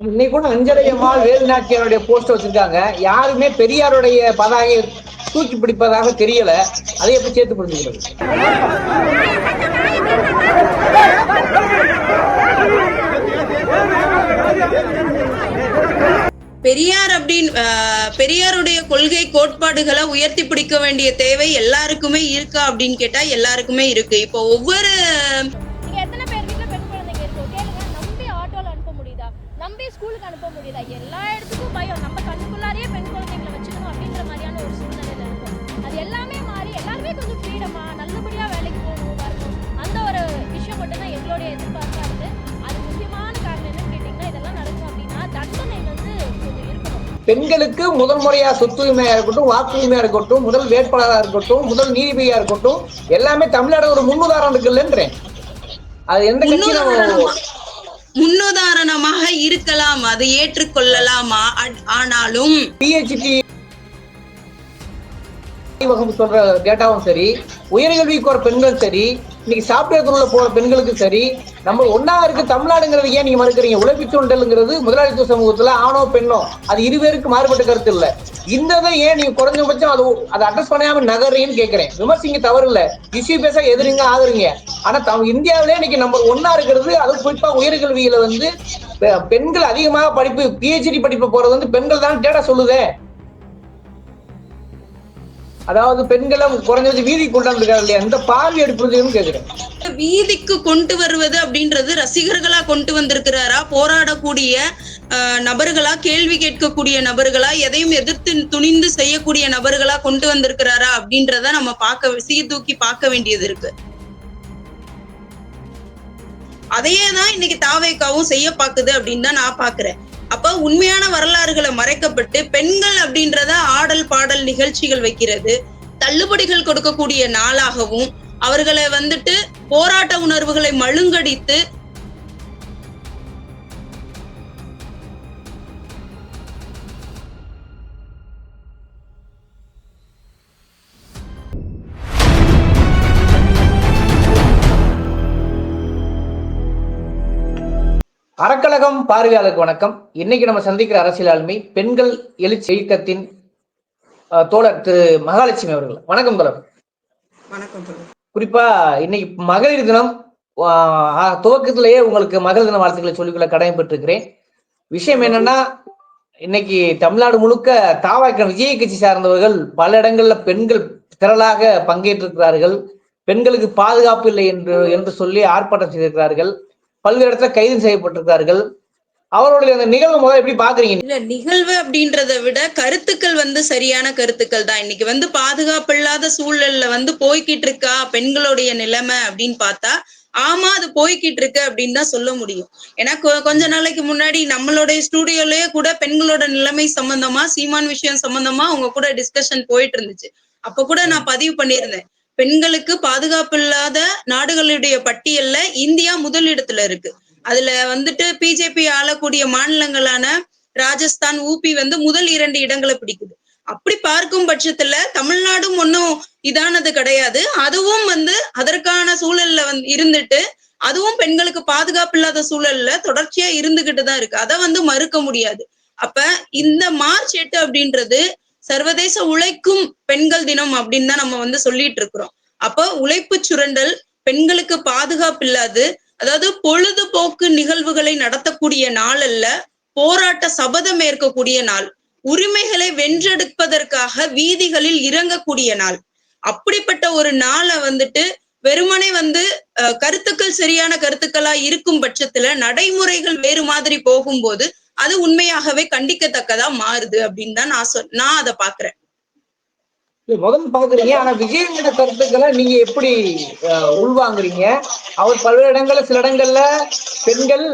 இன்னைக்கு கூட அஞ்சலையம்மாள் வேலு நாச்சியாருடைய போஸ்ட் வச்சிருக்காங்க. யாருமே பெரியாருடைய பதாகை தூக்கி பிடிப்பதாக தெரியல. அதை எப்படி சேர்த்து புரிஞ்சுக்கிறது? பெரியார் அப்படின்னு ஆஹ், பெரியாருடைய கொள்கை கோட்பாடுகளை உயர்த்தி பிடிக்க வேண்டிய தேவை எல்லாருக்குமே இருக்கா அப்படின்னு கேட்டா எல்லாருக்குமே இருக்கு. இப்போ ஒவ்வொரு ஸ்கூலுக்கு அனுப்ப முடியுதா எல்லா இடத்துக்கும் பயம். நம்ம கண்ணுக்குள்ளாரையே பெண் குழந்தைங்களை வச்சுக்கணும் அப்படின்ற மாதிரியான ஒரு சூழ்நிலையில இருக்கும். அது எல்லாமே மாறி எல்லாருமே கொஞ்சம் ஃப்ரீடமா நல்லபடியா வேலைக்கு போகணும் வரணும். அந்த ஒரு விஷயம் மட்டும் தான் எங்களுடைய எதிர்பார்ப்பா இருக்கு. அது முக்கியமான காரணம் என்னன்னு கேட்டீங்கன்னா இதெல்லாம் நடக்கும் அப்படின்னா தண்டனை வந்து கொஞ்சம் இருக்கணும். பெண்களுக்கு முதல் முறையா சொத்துரிமையா இருக்கட்டும் வாக்குரிமையா இருக்கட்டும் முதல் வேட்பாளரா இருக்கட்டும் முதல் நீதிபதியா இருக்கட்டும் எல்லாமே தமிழ்நாடு ஒரு முன்னுதாரணம் இருக்குல்லன்றேன் அது எந்த கட்சியும் முன்னுதாரணமாக இருக்கலாம் அதை ஏற்றுக்கொள்ளலாமா? ஆனாலும் பிஹெச்டி வகுப்பு சொல்ற டேட்டாவும் சரி உயர்கல்விக்கு போற பெண்கள் சரி இன்னைக்கு சாப்ட்வேர் துறையில போற பெண்களுக்கு சரி நம்ம ஒன்னா இருக்கு தமிழ்நாடுங்கிறது ஏன் நீங்க மறுக்கிறீங்க? உழைப்பு முதலாளித்துவ சமூகத்துல ஆணோ பெண்ணோ அது இருவேருக்கு மாறுபட்ட கருத்து இல்ல. இந்த ஏன் நீங்க குறைஞ்சபட்சம் அது அதை அட்ரஸ் பண்ணாம நகர்றீங்கன்னு கேட்கிறேன் விமர்சிங்க தவறு இல்ல. இஷ்யூ பேச எதிரிங்க ஆகுறீங்க ஆனா தம் இந்தியாவிலே இன்னைக்கு நம்பர் ஒன்னா இருக்கிறது அது குறிப்பா உயர்கல்வியில வந்து பெண்கள் அதிகமாக படிப்பு பிஹெச்டி படிப்பு போறது வந்து பெண்கள் தான் டேட்டா சொல்லுதே. அதாவது பெண்களை குறைஞ்சது வீதி கொண்டாந்துருக்காரு இல்லையா? இந்த பார்வை எடுப்புறதுன்னு கேக்குறேன் வீதிக்கு கொண்டு வருவது அப்படின்றது ரசிகர்களா கொண்டு வந்திருக்கிறாரா? போராடக்கூடிய ஆஹ், நபர்களா? கேள்வி கேட்கக்கூடிய நபர்களா? எதையும் எதிர்த்து துணிந்து செய்யக்கூடிய நபர்களா கொண்டு வந்திருக்கிறாரா? அப்படின்றத நம்ம பார்க்க சீர்தூக்கி பார்க்க வேண்டியது இருக்கு. அதையே தான் இன்னைக்கு தாவேக்காவும் செய்ய பாக்குது அப்படின்னு தான் நான் பாக்குறேன் அப்ப உண்மையான வரலாறுகளை மறைக்கப்பட்டு பெண்கள் அப்படின்றத ஆடல் பாடல் நிகழ்ச்சிகள் வைக்கிறது. தள்ளுபடிகள் கொடுக்கக்கூடிய நாளாகவும் அவர்களை வந்துட்டு போராட்ட உணர்வுகளை மழுங்கடித்து அறக்கழகம் பார்வையாளருக்கு வணக்கம். இன்னைக்கு நம்ம சந்திக்கிற அரசியல் ஆளுமை பெண்கள் எழுச்சி இயக்கத்தின் தோழர் திரு மகாலட்சுமி அவர்கள். வணக்கம் தோழர். வணக்கம் குறிப்பா இன்னைக்கு மகளிர் தினம் துவக்கத்திலேயே உங்களுக்கு மகளிர் தின வாழ்த்துக்களை சொல்லிக்கொள்ள கடமைப்பட்டிருக்கிறேன். விஷயம் என்னன்னா இன்னைக்கு தமிழ்நாடு முழுக்க தாவாக்க விஜய் கட்சி சார்ந்தவர்கள் பல இடங்கள்ல பெண்கள் திரளாக பங்கேற்றிருக்கிறார்கள். பெண்களுக்கு பாதுகாப்பு இல்லை என்று என்று சொல்லி ஆர்ப்பாட்டம் செய்திருக்கிறார்கள். பல்வேறு இடத்துல கைது செய்யப்பட்டிருக்கிறார்கள். அவருடைய அந்த நிகழ்வு முதல்ல எப்படி பாக்குறீங்க இல்ல நிகழ்வு அப்படின்றத விட கருத்துக்கள் வந்து சரியான கருத்துக்கள் தான். இன்னைக்கு வந்து பாதுகாப்பு இல்லாத சூழல்ல வந்து போய்கிட்டு இருக்கா பெண்களுடைய நிலைமை அப்படின்னு பார்த்தா ஆமா அது போய்கிட்டு இருக்கு அப்படின்னு தான் சொல்ல முடியும். ஏன்னா கொஞ்ச நாளைக்கு முன்னாடி நம்மளுடைய ஸ்டூடியோலயே கூட பெண்களோட நிலைமை சம்பந்தமா சீமான் விஷயம் சம்பந்தமா அவங்க கூட டிஸ்கஷன் போயிட்டு இருந்துச்சு. அப்ப கூட நான் பதிவு பண்ணியிருந்தேன். பெண்களுக்கு பாதுகாப்பு இல்லாத நாடுகளுடைய பட்டியல்ல இந்தியா முதலிடத்துல இருக்கு. அதுல வந்துட்டு பிஜேபி ஆளக்கூடிய மாநிலங்களான ராஜஸ்தான் ஊபி வந்து முதல் இரண்டு இடங்களை பிடிக்குது. அப்படி பார்க்கும் பட்சத்துல தமிழ்நாடும் ஒன்றும் இதானது கிடையாது. அதுவும் வந்து அதற்கான சூழல்ல வந்து இருந்துட்டு அதுவும் பெண்களுக்கு பாதுகாப்பு இல்லாத சூழல்ல தொடர்ச்சியா இருந்துகிட்டு தான் இருக்கு. அதை வந்து மறுக்க முடியாது. அப்ப இந்த மார்ச் எட்டு அப்படின்றது சர்வதேச உழைக்கும் பெண்கள் தினம் அப்படின்னு தான் நம்ம வந்து சொல்லிட்டு இருக்கிறோம். அப்போ உழைப்பு சுரண்டல் பெண்களுக்கு பாதுகாப்பு இல்லாது அதாவது பொழுதுபோக்கு நிகழ்வுகளை நடத்தக்கூடிய நாள் அல்ல போராட்ட சபதம் ஏற்கக்கூடிய நாள் உரிமைகளை வென்றெடுப்பதற்காக வீதிகளில் இறங்கக்கூடிய நாள். அப்படிப்பட்ட ஒரு நாளை வந்துட்டு வெறுமனே வந்து அஹ், கருத்துக்கள் சரியான கருத்துக்களா இருக்கும் பட்சத்துல நடைமுறைகள் வேறு மாதிரி போகும்போது அது உண்மையாகவே கண்டிக்கத்தக்கதா மாறுது அப்படின்னு தான் நான் சொல் நான் அதை பாக்குறேன் முதல்ல பாக்குறீங்க ஆனா விஜயங்கிற கருத்துக்களை நீங்க எப்படி உள்வாங்குறீங்க? அவர் பல்வேறு இடங்கள்ல சில இடங்கள்ல பெண்கள்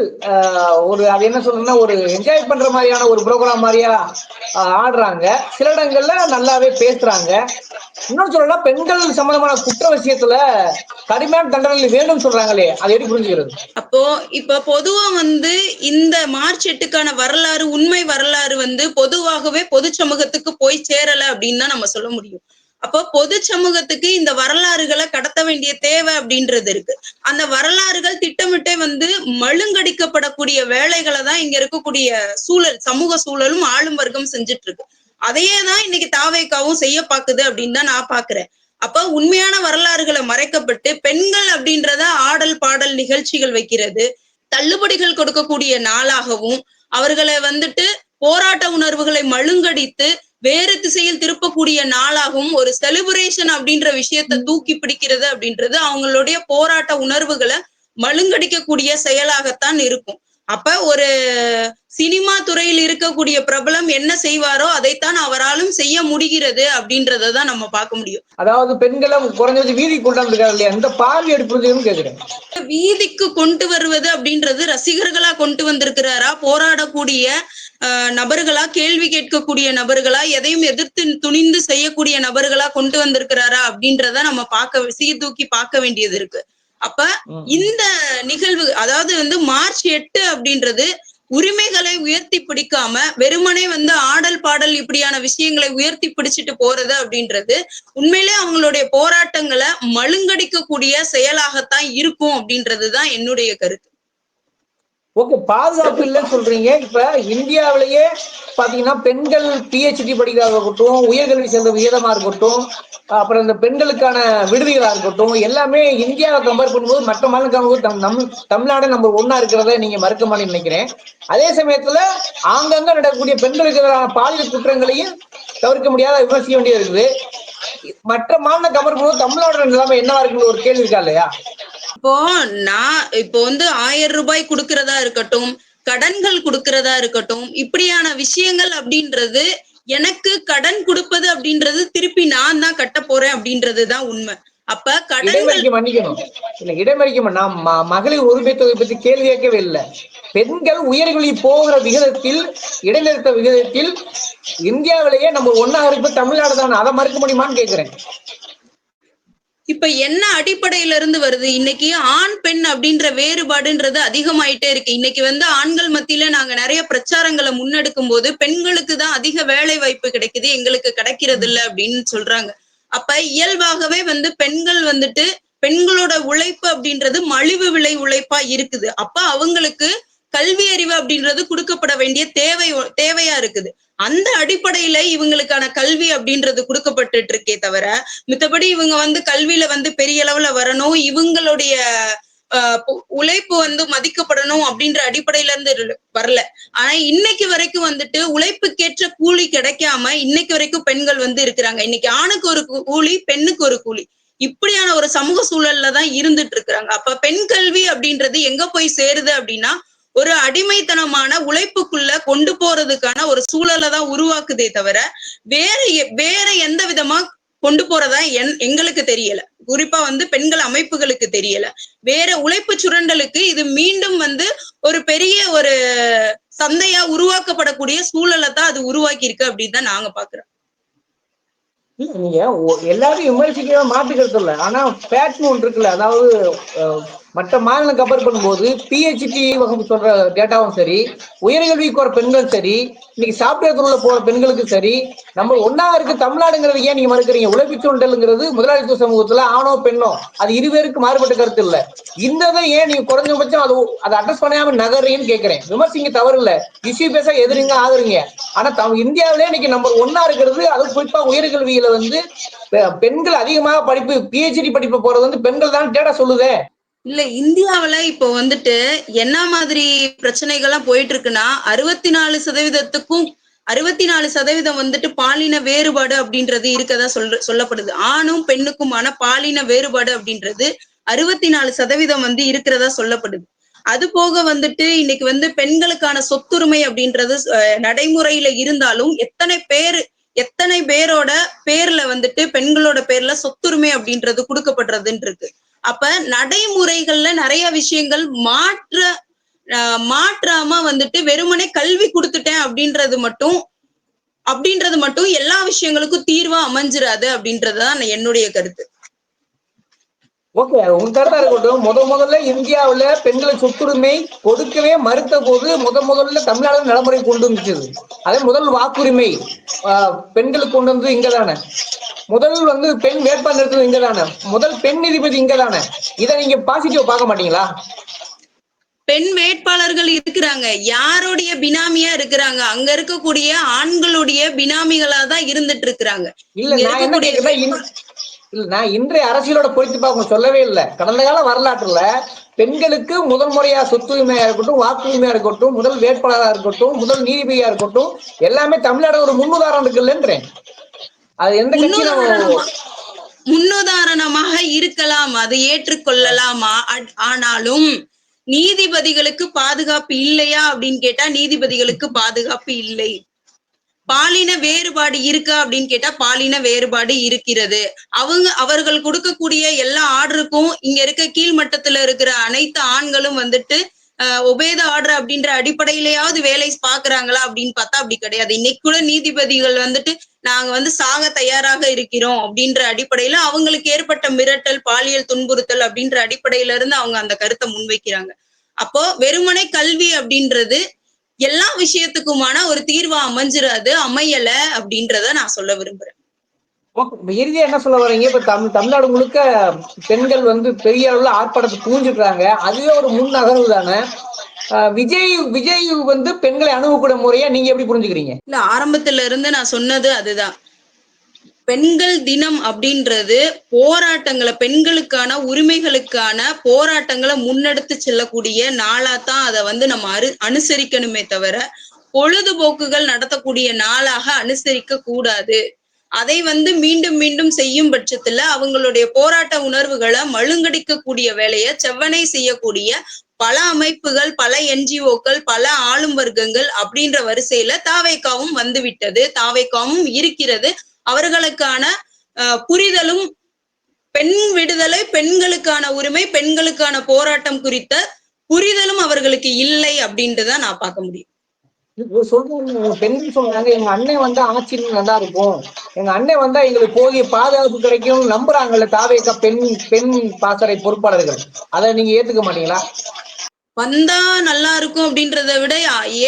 ஒரு அது என்ன சொல்றதுன்னா ஒரு என்ஜாய் பண்ற மாதிரியான ஒரு ப்ரோக்ராம் மாதிரியா ஆடுறாங்க. சில இடங்கள்ல நல்லாவே பேசுறாங்க. இன்னொன்னு சொல்லலாம் பெண்கள் சம்பந்தமான குற்ற விஷயத்துல கடுமையான தண்டனை வேண்டும் சொல்றாங்களே அதை எப்படி புரிஞ்சுக்கிறது? அப்போ இப்ப பொதுவா வந்து இந்த மார்ச் எட்டுக்கான வரலாறு உண்மை வரலாறு வந்து பொதுவாகவே பொது சமூகத்துக்கு போய் சேரல அப்படின்னு தான் நம்ம சொல்ல முடியும். அப்போ பொது சமூகத்துக்கு இந்த வரலாறுகளை கடத்த வேண்டிய தேவை அப்படின்றது இருக்கு. அந்த வரலாறுகள் திட்டமிட்டே வந்து மழுங்கடிக்கப்படக்கூடிய வேலைகளை தான் இங்க இருக்கக்கூடிய சூழல் சமூக சூழலும் ஆளும் வர்க்கம் செஞ்சுட்டு இருக்கு அதையே தான் இன்னைக்கு தாவேக்காவும் செய்ய பாக்குது அப்படின்னு தான் நான் பாக்குறேன். அப்ப உண்மையான வரலாறுகளை மறைக்கப்பட்டு பெண்கள் அப்படின்றத ஆடல் பாடல் நிகழ்ச்சிகள் வைக்கிறது தள்ளுபடிகள் கொடுக்கக்கூடிய நாளாகவும் அவர்களை வந்துட்டு போராட்ட உணர்வுகளை மழுங்கடித்து வேறு திசையில் திருப்பக்கூடிய நாளாகவும் ஒரு செலிப்ரேஷன் அப்படின்ற விஷயத்த தூக்கி பிடிக்கிறது அப்படின்றது அவங்களுடைய போராட்ட உணர்வுகளை மழுங்கடிக்கக்கூடிய செயலாகத்தான் இருக்கும். அப்ப ஒரு சினிமா துறையில் இருக்கக்கூடிய பிரபலம் என்ன செய்வாரோ அதைத்தான் அவராலும் செய்ய முடிகிறது அப்படின்றத தான் நம்ம பார்க்க முடியும். அதாவது பெண்களை குறைஞ்சது வீதி கொண்டாந்து இல்லையா? இந்த பார்வை எடுப்பதுன்னு கேக்குறேன் வீதிக்கு கொண்டு வருவது அப்படின்றது ரசிகர்களா கொண்டு வந்திருக்கிறாரா? போராடக்கூடிய நபர்களா கேள்வி கேட்கக்கூடிய நபர்களா எதையும் எதிர்த்து துணிந்து செய்யக்கூடிய நபர்களா கொண்டு வந்திருக்கிறாரா அப்படின்றத நம்ம பார்க்க சீர்தூக்கி பார்க்க வேண்டியது இருக்கு அப்ப. இந்த நிகழ்வு அதாவது வந்து மார்ச் எட்டு அப்படின்றது உரிமைகளை உயர்த்தி பிடிக்காம வெறுமனே வந்து ஆடல் பாடல் இப்படியான விஷயங்களை உயர்த்தி பிடிச்சிட்டு போறது அப்படின்றது உண்மையிலே அவங்களுடைய போராட்டங்களை மழுங்கடிக்கக்கூடிய செயலாகத்தான் இருக்கும் அப்படின்றதுதான் என்னுடைய கருத்து ஓகே பாதுகாப்பு இல்லைன்னு சொல்றீங்க. இப்ப இந்தியாவிலேயே பாத்தீங்கன்னா பெண்கள் பிஹெச்டி படிக்கிறதா இருக்கட்டும் உயர்கல்வி சேர்ந்த உயரமா இருக்கட்டும் அப்புறம் இந்த பெண்களுக்கான விடுதிகளா இருக்கட்டும் எல்லாமே இந்தியாவை கம்பேர் பண்ணும்போது மற்ற மாநிலம் கம்பேர் தம் நம் தமிழ்நாடு நம்ம ஒன்னா இருக்கிறத நீங்க மறுக்க மாட்டேன்னு நினைக்கிறேன். அதே சமயத்துல ஆங்கங்க நடக்கக்கூடிய பெண்களுக்கு எதிரான பாலியல் குற்றங்களையும் தவிர்க்க முடியாத விமர்சிக்க வேண்டியது இருக்குது. மற்ற மாநில கம்பேர் தமிழ்நாடு நிலைமை என்னவா இருக்குன்னு ஒரு கேள்வி இருக்கா இல்லையா? இப்போ நான் இப்போ வந்து ஆயிரம் ரூபாய் கொடுக்கறதா இருக்கட்டும் கடன்கள் கொடுக்கறதா இருக்கட்டும் இப்படியான விஷயங்கள் அப்படின்றது எனக்கு கடன் கொடுப்பது அப்படின்றது திருப்பி நான் தான் கட்ட போறேன் அப்படின்றதுதான் உண்மை. அப்ப கடன்கள் மன்னிக்கணும். இல்ல இடைமறிக்க ம- நான் ம- மகளிர் உரிமை தொகை பத்தி கேள்வி கேட்கவே இல்லை. பெண்கள் உயர்கல்வி போகிற விகிதத்தில் இடைநிறுத்த விகிதத்தில் இந்தியாவிலேயே நம்ம ஒன்னா இருப்ப தமிழ்நாடு தான். அதை மறுக்க முடியுமான்னு கேக்குறேன் இப்ப என்ன அடிப்படையில இருந்து வருது? இன்னைக்கு ஆண் பெண் அப்படின்ற வேறுபாடுன்றது அதிகமாயிட்டே இருக்கு. இன்னைக்கு வந்து ஆண்கள் மத்தியில நாங்க நிறைய பிரச்சாரங்களை முன்னெடுக்கும் போது பெண்களுக்கு தான் அதிக வேலை வாய்ப்பு கிடைக்குது. எங்களுக்கு கிடைக்கிறது இல்ல அப்படின்னு சொல்றாங்க. அப்ப இயல்பாகவே வந்து பெண்கள் வந்துட்டு பெண்களோட உழைப்பு அப்படின்றது மலிவு விலை உழைப்பா இருக்குது. அப்ப அவங்களுக்கு கல்வி அறிவு அப்படின்றது கொடுக்கப்பட வேண்டிய தேவை தேவையா இருக்குது. அந்த அடிப்படையில இவங்களுக்கான கல்வி அப்படின்றது கொடுக்கப்பட்டுட்டு இருக்கே தவிர மித்தபடி இவங்க வந்து கல்வியில வந்து பெரிய அளவுல வரணும். இவங்களுடைய உழைப்பு வந்து மதிக்கப்படணும் அப்படின்ற அடிப்படையில இருந்து வரல. ஆனா இன்னைக்கு வரைக்கும் வந்துட்டு உழைப்புக்கேற்ற கூலி கிடைக்காம இன்னைக்கு வரைக்கும் பெண்கள் வந்து இருக்கிறாங்க. இன்னைக்கு ஆணுக்கு ஒரு கூலி பெண்ணுக்கு ஒரு கூலி. இப்படியான ஒரு சமூக சூழல்ல தான் இருந்துட்டு இருக்கிறாங்க. அப்ப பெண் கல்வி அப்படின்றது எங்க போய் சேருது அப்படின்னா ஒரு அடிமைத்தனமான உழைப்புக்குள்ள கொண்டு போறதுக்கான ஒரு சூழலை தான் உருவாக்குதே தவிர வேற எ- வேற எந்த விதமா கொண்டு போறதா என் எங்களுக்கு தெரியல. குறிப்பா வந்து பெண்கள் அமைப்புகளுக்கு தெரியல. வேற உழைப்பு சுரண்டலுக்கு இது மீண்டும் வந்து ஒரு பெரிய ஒரு சந்தையா உருவாக்கப்படக்கூடிய சூழலை தான் அது உருவாக்கி இருக்கு அப்படின்னு தான் நாங்க பாக்குறோம். நீங்க எல்லாரும் விமர்சிக்கவே மாட்டுக்கிறது இல்லை ஆனா பேட்னு ஒன்று இருக்குல்ல. அதாவது மற்ற மாநிலம் கம்பேர் பண்ணும்போது பிஹெச்டி வகுப்பு சொல்ற டேட்டாவும் சரி உயர்கல்விக்கு போற பெண்கள் சரி இன்னைக்கு சாப்ட்வேர் துறையில போற பெண்களுக்கும் சரி நம்ம ஒன்னா இருக்கு தமிழ்நாடுங்கிறது ஏன் நீங்க மறுக்கிறீங்க? உழைப்பு முதலாளித்துவ சமூகத்துல ஆணோ பெண்ணோ அது இருவேருக்கு மாறுபட்ட கருத்து இல்ல. இந்த ஏன் நீங்க குறைஞ்சபட்சம் அது அதை அட்ரஸ் பண்ணாம நகர்றீங்கன்னு கேட்கிறேன் விமர்சிங்க தவறு இல்ல. இஷ்யூ பேச எதிரிங்க ஆதரிங்க. ஆனா தம் இந்தியாவிலே இன்னைக்கு நம்ம ஒன்னா இருக்கிறது அது குறிப்பா உயர்கல்வியில வந்து பெ- பெண்கள் அதிகமாக படிப்பு பிஹெச்டி படிப்பு போறது வந்து பெண்கள் தான் டேட்டா சொல்லுதே. இல்ல இந்தியாவுல இப்போ வந்துட்டு என்ன மாதிரி பிரச்சனைகள்லாம் போயிட்டு இருக்குன்னா அறுபத்தி நாலு சதவீதத்துக்கும் அறுபத்தி நாலு சதவீதம் வந்துட்டு பாலின வேறுபாடு அப்படின்றது இருக்கதா சொல்ற சொல்லப்படுது. ஆணும் பெண்ணுக்குமான பாலின வேறுபாடு அப்படின்றது அறுபத்தி நாலு சதவீதம் வந்து இருக்கிறதா சொல்லப்படுது. அது போக வந்துட்டு இன்னைக்கு வந்து பெண்களுக்கான சொத்துரிமை அப்படின்றது நடைமுறையில இருந்தாலும் எத்தனை பேர் எத்தனை பேரோட பேர்ல வந்துட்டு பெண்களோட பேர்ல சொத்துரிமை அப்படின்றது கொடுக்கப்படுறதுன்னு இருக்கு அப்ப நடைமுறைகள்ல நிறைய விஷயங்கள் மாற்ற ஆஹ் மாற்றாம வந்துட்டு வெறுமனே கல்வி கொடுத்துட்டேன் அப்படின்றது மட்டும் அப்படின்றது மட்டும் எல்லா விஷயங்களுக்கும் தீர்வா அமைஞ்சிடாது அப்படின்றதுதான் என்னுடைய கருத்து. ஓகே உங்க கருத்தா இருக்கட்டும். முத முதல்ல இந்தியாவுல பெண்களை சொத்துரிமை கொடுக்கவே மறுத்த போது முத முதல்ல தமிழ்நாடு நடைமுறை கொண்டு வந்துச்சு அதே முதல் வாக்குரிமை பெண்களுக்கு கொண்டு வந்து இங்க தானே முதல் வந்து பெண் வேட்பாளர் நிறுத்தது இங்க தானே முதல் பெண் நீதிபதி இங்க தானே இதை நீங்க பாசிட்டிவ் பார்க்க மாட்டீங்களா? பெண் வேட்பாளர்கள் இருக்கிறாங்க. யாருடைய பினாமியா இருக்கிறாங்க? அங்க இருக்கக்கூடிய ஆண்களுடைய பினாமிகளா தான் இருந்துட்டு இருக்கிறாங்க. இல்ல நான் இன்றைய அரசியலோட பொறுத்து பார்க்க சொல்லவே இல்லை. கடந்த கால வரலாற்றுல பெண்களுக்கு முதல் முறையா சொத்துரிமையா இருக்கட்டும் வாக்குரிமையா இருக்கட்டும் முதல் வேட்பாளரா இருக்கட்டும் முதல் நீதிபதியா இருக்கட்டும் எல்லாமே தமிழ்நாடு ஒரு முன்னுதாரணம் இருக்குல்லன்றேன். அது எந்த கட்சி நம்ம முன்னுதாரணமா- முன்னுதாரணமாக இருக்கலாம். அதை ஏற்றுக்கொள்ளலாமா? ஆனாலும் நீதிபதிகளுக்கு பாதுகாப்பு இல்லையா அப்படின்னு கேட்டா நீதிபதிகளுக்கு பாதுகாப்பு இல்லை. பாலின வேறுபாடு இருக்கா அப்படின்னு கேட்டா பாலின வேறுபாடு இருக்கிறது. அவங்க அவர்கள் கொடுக்கக்கூடிய எல்லா ஆர்டருக்கும் இங்க இருக்க கீழ்மட்டத்துல இருக்கிற அனைத்து ஆண்களும் வந்துட்டு ஒபேத உபேத ஆர்டர் அப்படின்ற அடிப்படையிலேயாவது வேலை பாக்குறாங்களா அப்படின்னு பார்த்தா அப்படி கிடையாது. இன்னைக்கு கூட நீதிபதிகள் வந்துட்டு நாங்க வந்து சாக தயாராக இருக்கிறோம் அப்படின்ற அடிப்படையில அவங்களுக்கு ஏற்பட்ட மிரட்டல் பாலியல் துன்புறுத்தல் அப்படின்ற அடிப்படையில இருந்து அவங்க அந்த கருத்தை முன்வைக்கிறாங்க. அப்போ வெறுமனை கல்வி அப்படின்றது எல்லா விஷயத்துக்குமான ஒரு தீர்வா அமைஞ்சிராது அமையல அப்படின்றத நான் சொல்ல விரும்புறேன். இறுதியா என்ன சொல்ல வர்றீங்க? இப்ப தமிழ் தமிழ்நாடு முழுக்க பெண்கள் வந்து பெரிய அளவுல ஆர்ப்பாட்டத்தை தூஞ்சிடுறாங்க அதுவே ஒரு முன் நகர்வு தானே விஜய் விஜய் வந்து பெண்களை அணுகக்கூடிய முறையா நீங்க எப்படி புரிஞ்சுக்கிறீங்க? இல்ல ஆரம்பத்துல இருந்து நான் சொன்னது அதுதான். பெண்கள் தினம் அப்படின்றது போராட்டங்களை பெண்களுக்கான உரிமைகளுக்கான போராட்டங்களை முன்னெடுத்து செல்லக்கூடிய நாளா தான் அதை வந்து நம்ம அரு அனுசரிக்கணுமே தவிர பொழுதுபோக்குகள் நடத்தக்கூடிய நாளாக அனுசரிக்க கூடாது. அதை வந்து மீண்டும் மீண்டும் செய்யும் பட்சத்துல அவங்களுடைய போராட்ட உணர்வுகளை மழுங்கடிக்கக்கூடிய வேலையை செவ்வனை செய்யக்கூடிய பல அமைப்புகள் பல என்ஜிஓக்கள் பல ஆளும் வர்க்கங்கள் அப்படின்ற வரிசையில தாவேக்காவும் வந்துவிட்டது. தாவேக்காவும் இருக்கிறது. அவர்களுக்கான அஹ், புரிதலும் பெண் விடுதலை பெண்களுக்கான உரிமை பெண்களுக்கான போராட்டம் குறித்த புரிதலும் அவர்களுக்கு இல்லை அப்படின்றத நான் பார்க்க முடியும். பெண்கள் சொல்றாங்க எங்க அண்ணன் வந்தா ஆட்சி நல்லா இருக்கும். எங்க அண்ணன் வந்தா எங்களுக்கு போதிய பாதுகாப்பு கிடைக்கும் நம்புறாங்கல்ல தாவேக்கா பெண் பெண் பாசறை பொறுப்பாளர்கள். அதை நீங்க ஏத்துக்க மாட்டீங்களா? வந்தா நல்லா இருக்கும் அப்படின்றத விட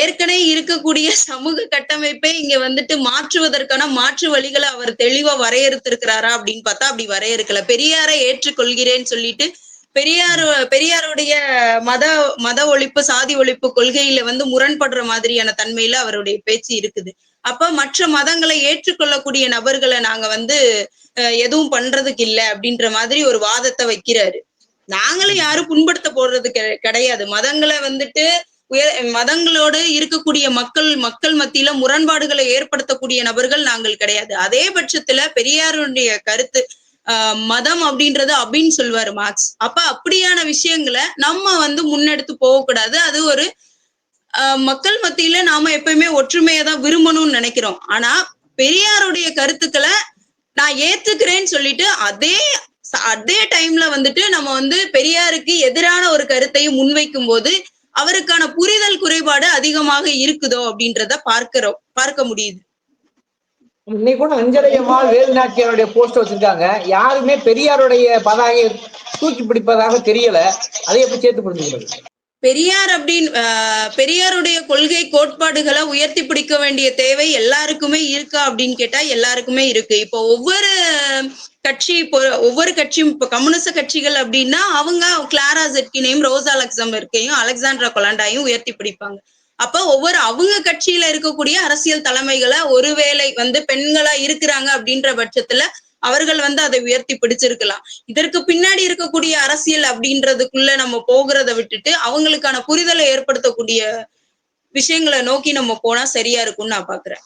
ஏற்கனவே இருக்கக்கூடிய சமூக கட்டமைப்பை இங்க வந்துட்டு மாற்றுவதற்கான மாற்று வழிகளை அவர் தெளிவா வரையறுத்திருக்கிறாரா அப்படின்னு பார்த்தா அப்படி வரையறுக்கல. பெரியாரை ஏற்றுக்கொள்கிறேன்னு சொல்லிட்டு பெரியார் பெரியாருடைய மத மத ஒழிப்பு சாதி ஒழிப்பு கொள்கையில வந்து முரண்படுற மாதிரியான தன்மையில அவருடைய பேச்சு இருக்குது. அப்ப மற்ற மதங்களை ஏற்றுக்கொள்ளக்கூடிய நபர்களை நாங்க வந்து எதுவும் பண்றதுக்கு இல்ல அப்படின்ற மாதிரி ஒரு வாதத்தை வைக்கிறாரு. நாங்களும் யாரும் புண்படுத்த போடுறது கெ- கிடையாது. மதங்களை வந்துட்டு உயர் மதங்களோடு இருக்கக்கூடிய மக்கள் மக்கள் மத்தியில முரண்பாடுகளை ஏற்படுத்தக்கூடிய நபர்கள் நாங்கள் கிடையாது. அதே பட்சத்துல பெரியாருடைய கருத்து ஆஹ் மதம் அப்படின்றது அப்படின்னு சொல்லுவாரு மார்க்ஸ். அப்ப அப்படியான விஷயங்களை நம்ம வந்து முன்னெடுத்து போகக்கூடாது. அது ஒரு ஆஹ் மக்கள் மத்தியில நாம எப்பயுமே ஒற்றுமையை தான் விரும்பணும்னு நினைக்கிறோம். ஆனா பெரியாருடைய கருத்துக்களை நான் ஏத்துக்கிறேன்னு சொல்லிட்டு அதே அதே டைம்ல வந்துட்டு நம்ம வந்து பெரியாருக்கு எதிரான ஒரு கருத்தையும் முன்வைக்கும் போது அவருக்கான புரிதல் குறைபாடு அதிகமாக இருக்குதோ அப்படின்றத பார்க்கிறோம். பார்க்க முடியுது. இன்னைக்கு கூட அஞ்சலை அம்மாள் வேலுநாச்சியாருடைய போஸ்ட் வச்சிருக்காங்க. யாருமே பெரியாருடைய பதாகை தூக்கி பிடிப்பதாக தெரியல. அதை எப்படி சேர்த்து புரிஞ்சுக்கிறது பெரியார் அப்படின்னு ஆஹ், பெரியாருடைய கொள்கை கோட்பாடுகளை உயர்த்தி பிடிக்க வேண்டிய தேவை எல்லாருக்குமே இருக்கா அப்படின்னு கேட்டா எல்லாருக்குமே இருக்கு. இப்போ ஒவ்வொரு கட்சி இப்போ ஒவ்வொரு கட்சியும் இப்போ கம்யூனிஸ்ட் கட்சிகள் அப்படின்னா அவங்க கிளாரா ஜெட்கினையும் ரோசா லக்சம்பர்க்கையும் அலெக்சாண்ட்ரா கொலாண்டாயும் உயர்த்தி பிடிப்பாங்க. அப்ப ஒவ்வொரு அவங்க கட்சியில இருக்கக்கூடிய அரசியல் தலைமைகளை ஒருவேளை வந்து பெண்களா இருக்கிறாங்க அப்படின்ற பட்சத்துல அவர்கள் வந்து அதை உயர்த்தி பிடிச்சிருக்கலாம். இதற்கு பின்னாடி இருக்கக்கூடிய அரசியல் அப்படின்றதுக்குள்ள நம்ம போகிறத விட்டுட்டு அவங்களுக்கான புரிதலை ஏற்படுத்தக்கூடிய விஷயங்களை நோக்கி நம்ம போனா சரியா இருக்கும்னு நான் பாக்குறேன்.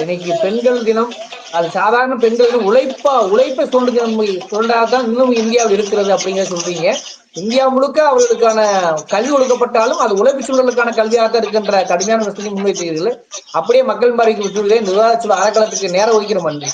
இன்னைக்கு பெண்கள் தினம் அது சாதாரண பெண்கள் உழைப்பா உழைப்பை சொல்றது நம்ம சொல்றாதான் இன்னும் இந்தியாவில் இருக்கிறது அப்படிங்கிற சொல்றீங்க. இந்தியா முழுக்க அவர்களுக்கான கல்வி ஒழுக்கப்பட்டாலும் அது உழைப்பு சூழலுக்கான கல்வியாக இருக்கின்ற கடுமையான விஷயத்தை முன்வைத்தீர்கள் அப்படியே மக்கள் மாறிக்கு விட்டுவிடுகிறேன். இந்த விவாத சொல்ல அறக்கலத்துக்கு நேரம் ஒதுக்கிற மணி